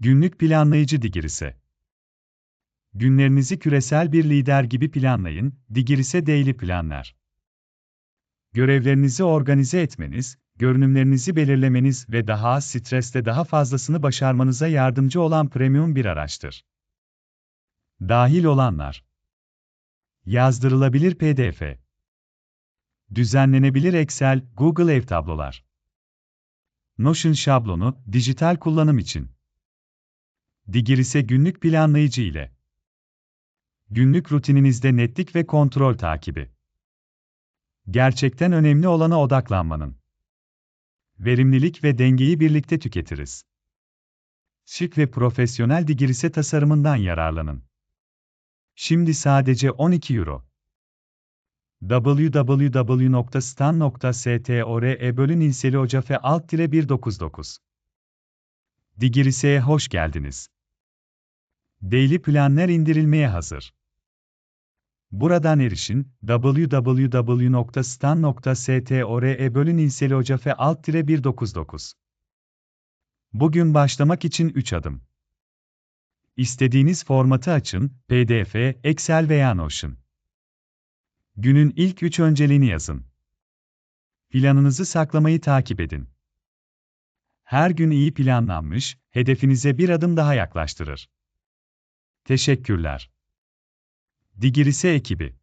Günlük planlayıcı Digirise. Günlerinizi küresel bir lider gibi planlayın, Digirise Daily Planlar. Görevlerinizi organize etmeniz, görünümlerinizi belirlemeniz ve daha az stresle daha fazlasını başarmanıza yardımcı olan premium bir araçtır. Dahil olanlar Yazdırılabilir PDF Düzenlenebilir Excel, Google Ev tablolar Notion şablonu, dijital kullanım için Digir ise günlük planlayıcı ile Günlük rutininizde netlik ve kontrol takibi Gerçekten önemli olana odaklanmanın verimlilik ve dengeyi birlikte tüketiriz. Şık ve profesyonel digirise tasarımından yararlanın. Şimdi sadece 12 euro. www.stan.store bölün inseli ocafe alt 199 Digirise'ye hoş geldiniz. Daily Planner indirilmeye hazır. Buradan erişin, www.stan.store ocafe alt 199 Bugün başlamak için 3 adım. İstediğiniz formatı açın, PDF, Excel veya Notion. Günün ilk 3 önceliğini yazın. Planınızı saklamayı takip edin. Her gün iyi planlanmış, hedefinize bir adım daha yaklaştırır. Teşekkürler. Digirise ekibi